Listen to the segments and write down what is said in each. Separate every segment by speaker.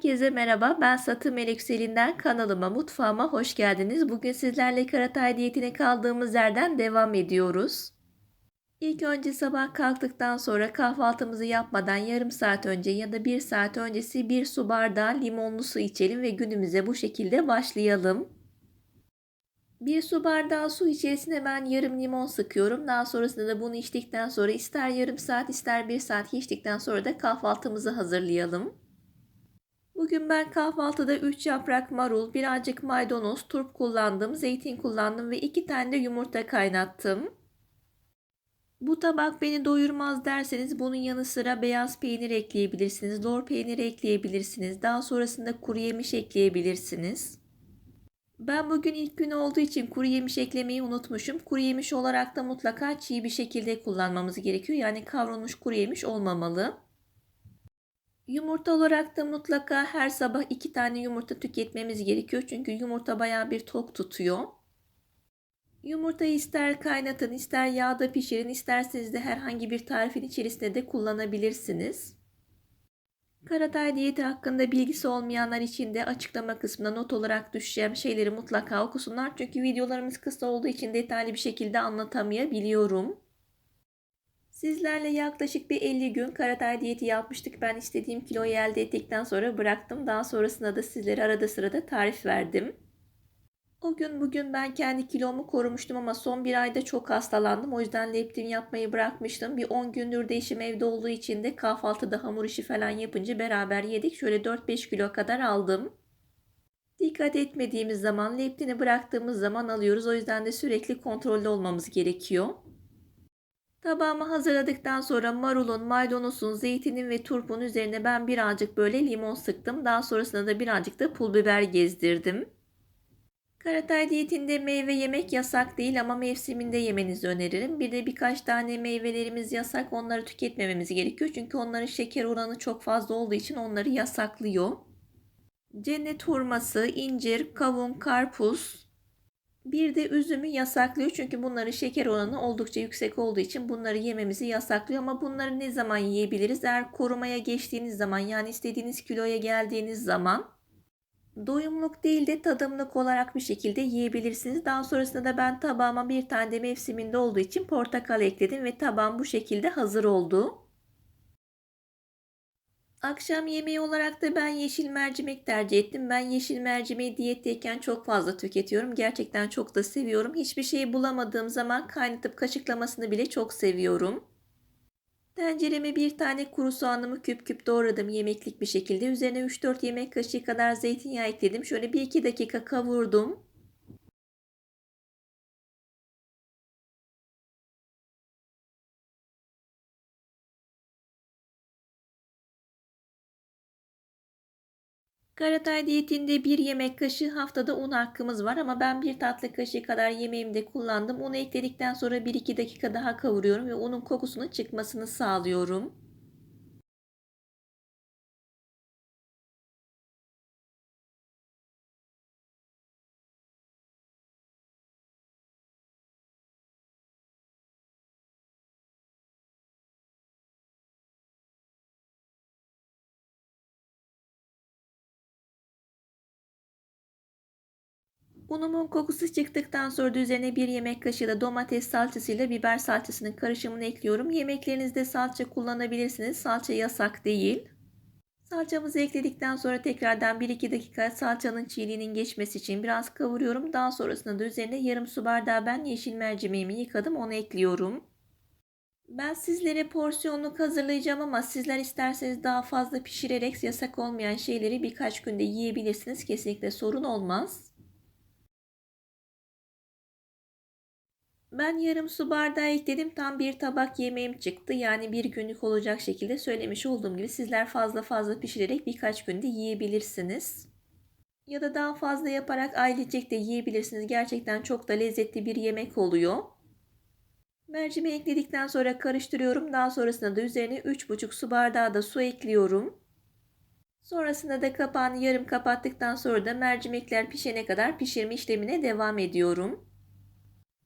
Speaker 1: Herkese merhaba. Ben Satı Melekselinden kanalıma, mutfağıma hoş geldiniz. Bugün sizlerle karatay diyetine kaldığımız yerden devam ediyoruz. İlk önce sabah kalktıktan sonra kahvaltımızı yapmadan yarım saat önce ya da bir saat öncesi bir su bardağı limonlu su içelim ve günümüze bu şekilde başlayalım. Bir su bardağı su içerisine ben yarım limon sıkıyorum. Daha sonrasında da bunu içtikten sonra ister yarım saat ister bir saat içtikten sonra da kahvaltımızı hazırlayalım. Bugün ben kahvaltıda 3 yaprak marul, birazcık maydanoz, turp kullandım, zeytin kullandım ve 2 tane de yumurta kaynattım. Bu tabak beni doyurmaz derseniz bunun yanı sıra beyaz peynir ekleyebilirsiniz, lor peynir ekleyebilirsiniz. Daha sonrasında kuru yemiş ekleyebilirsiniz. Ben bugün ilk gün olduğu için kuru yemiş eklemeyi unutmuşum. Kuru yemiş olarak da mutlaka çiğ bir şekilde kullanmamız gerekiyor. Yani kavrulmuş kuru yemiş olmamalı. Yumurta olarak da mutlaka her sabah iki tane yumurta tüketmemiz gerekiyor. Çünkü yumurta baya bir tok tutuyor. Yumurtayı ister kaynatın, ister yağda pişirin, isterseniz de herhangi bir tarifin içerisinde de kullanabilirsiniz. Karatay diyeti hakkında bilgisi olmayanlar için de açıklama kısmına not olarak düşeceğim şeyleri mutlaka okusunlar. Çünkü videolarımız kısa olduğu için detaylı bir şekilde anlatamayabiliyorum. Sizlerle yaklaşık bir 50 gün karatay diyeti yapmıştık. Ben istediğim kiloyu elde ettikten sonra bıraktım. Daha sonrasında da sizlere arada sırada tarif verdim. O gün bugün ben kendi kilomu korumuştum ama son bir ayda çok hastalandım. O yüzden leptin yapmayı bırakmıştım. Bir 10 gündür de işim evde olduğu için de kahvaltıda hamur işi falan yapınca beraber yedik. Şöyle 4-5 kilo kadar aldım. Dikkat etmediğimiz zaman leptini bıraktığımız zaman alıyoruz. O yüzden de sürekli kontrollü olmamız gerekiyor. Tabağımı hazırladıktan sonra marulun, maydanozun, zeytinin ve turpun üzerine ben birazcık böyle limon sıktım. Daha sonrasında da birazcık da pul biber gezdirdim. Karatay diyetinde meyve yemek yasak değil ama mevsiminde yemenizi öneririm. Bir de birkaç tane meyvelerimiz yasak. Onları tüketmememiz gerekiyor. Çünkü onların şeker oranı çok fazla olduğu için onları yasaklıyor. Cennet hurması, incir, kavun, karpuz, bir de üzümü yasaklıyor çünkü bunların şeker oranı oldukça yüksek olduğu için bunları yememizi yasaklıyor. Ama bunları ne zaman yiyebiliriz? Eğer korumaya geçtiğiniz zaman yani istediğiniz kiloya geldiğiniz zaman doyumluk değil de tadımlık olarak bir şekilde yiyebilirsiniz. Daha sonrasında da ben tabağıma bir tane de mevsiminde olduğu için portakal ekledim ve tabağım bu şekilde hazır oldu. Akşam yemeği olarak da ben yeşil mercimek tercih ettim. Ben yeşil mercimeği diyetteyken çok fazla tüketiyorum. Gerçekten çok da seviyorum. Hiçbir şeyi bulamadığım zaman kaynatıp kaşıklamasını bile çok seviyorum. Tencereme bir tane kuru soğanımı küp küp doğradım yemeklik bir şekilde. Üzerine 3-4 yemek kaşığı kadar zeytinyağı ekledim. Şöyle 1-2 dakika kavurdum. Karatay diyetinde bir yemek kaşığı haftada un hakkımız var ama ben bir tatlı kaşığı kadar yemeğimde kullandım. Unu ekledikten sonra 1-2 dakika daha kavuruyorum ve unun kokusunun çıkmasını sağlıyorum. Unumun kokusu çıktıktan sonra üzerine bir yemek kaşığı da domates salçasıyla biber salçasının karışımını ekliyorum. Yemeklerinizde salça kullanabilirsiniz. Salça yasak değil. Salçamızı ekledikten sonra tekrardan 1-2 dakika salçanın çiğliğinin geçmesi için biraz kavuruyorum. Daha sonrasında da üzerine yarım su bardağı ben yeşil mercimeğimi yıkadım onu ekliyorum. Ben sizlere porsiyonluk hazırlayacağım ama sizler isterseniz daha fazla pişirerek yasak olmayan şeyleri birkaç günde yiyebilirsiniz. Kesinlikle sorun olmaz. Ben yarım su bardağı ekledim. Tam bir tabak yemeğim çıktı. Yani bir günlük olacak şekilde söylemiş olduğum gibi sizler fazla fazla pişirerek birkaç günde yiyebilirsiniz. Ya da daha fazla yaparak ailecek de yiyebilirsiniz. Gerçekten çok da lezzetli bir yemek oluyor. Mercimeği ekledikten sonra karıştırıyorum. Daha sonrasında da üzerine 3,5 su bardağı da su ekliyorum. Sonrasında da kapağını yarım kapattıktan sonra da mercimekler pişene kadar pişirme işlemine devam ediyorum.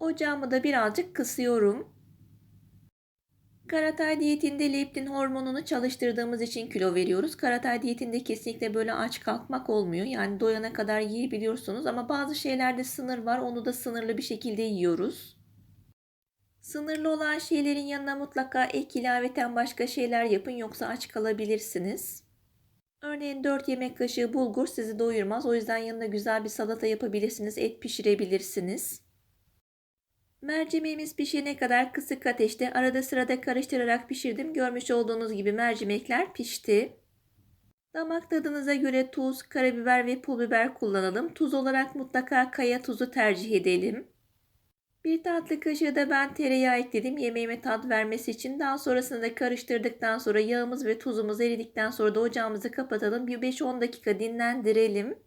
Speaker 1: Ocağımı da birazcık kısıyorum. Karatay diyetinde leptin hormonunu çalıştırdığımız için kilo veriyoruz. Karatay diyetinde kesinlikle böyle aç kalkmak olmuyor. Yani doyana kadar yiyebiliyorsunuz ama bazı şeylerde sınır var. Onu da sınırlı bir şekilde yiyoruz. Sınırlı olan şeylerin yanına mutlaka ek ilaveten başka şeyler yapın yoksa aç kalabilirsiniz. Örneğin 4 yemek kaşığı bulgur sizi doyurmaz. O yüzden yanına güzel bir salata yapabilirsiniz. Et pişirebilirsiniz. Mercimeğimiz pişene kadar kısık ateşte arada sırada karıştırarak pişirdim. Görmüş olduğunuz gibi mercimekler pişti. Damak tadınıza göre tuz, karabiber ve pul biber kullanalım. Tuz olarak mutlaka kaya tuzu tercih edelim. Bir tatlı kaşığı da ben tereyağı ekledim yemeğime tat vermesi için. Daha sonrasında da karıştırdıktan sonra yağımız ve tuzumuz eridikten sonra da ocağımızı kapatalım. Bir 5-10 dakika dinlendirelim.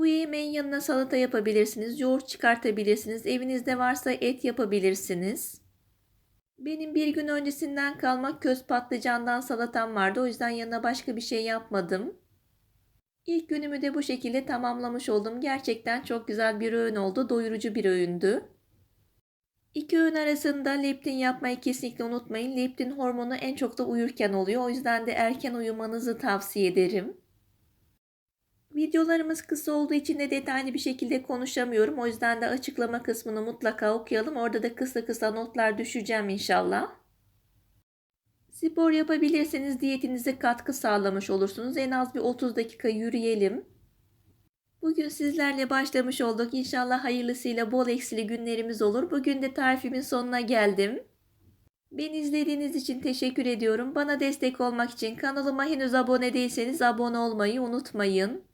Speaker 1: Bu yemeğin yanına salata yapabilirsiniz, yoğurt çıkartabilirsiniz, evinizde varsa et yapabilirsiniz. Benim bir gün öncesinden kalma köz patlıcandan salatam vardı. O yüzden yanına başka bir şey yapmadım. İlk günümü de bu şekilde tamamlamış oldum. Gerçekten çok güzel bir öğün oldu. Doyurucu bir öğündü. İki öğün arasında leptin yapmayı kesinlikle unutmayın. Leptin hormonu en çok da uyurken oluyor. O yüzden de erken uyumanızı tavsiye ederim. Videolarımız kısa olduğu için de detaylı bir şekilde konuşamıyorum. O yüzden de açıklama kısmını mutlaka okuyalım. Orada da kısa kısa notlar düşeceğim inşallah. Spor yapabilirseniz diyetinize katkı sağlamış olursunuz. En az bir 30 dakika yürüyelim. Bugün sizlerle başlamış olduk. İnşallah hayırlısıyla bol eksili günlerimiz olur. Bugün de tarifimin sonuna geldim. Beni izlediğiniz için teşekkür ediyorum. Bana destek olmak için kanalıma henüz abone değilseniz abone olmayı unutmayın.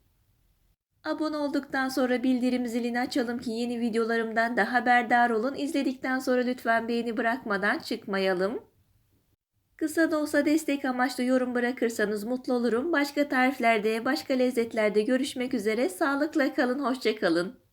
Speaker 1: Abone olduktan sonra bildirim zilini açalım ki yeni videolarımdan da haberdar olun. İzledikten sonra lütfen beğeni bırakmadan çıkmayalım. Kısa da olsa destek amaçlı yorum bırakırsanız mutlu olurum. Başka tariflerde, başka lezzetlerde görüşmek üzere. Sağlıkla kalın, hoşçakalın.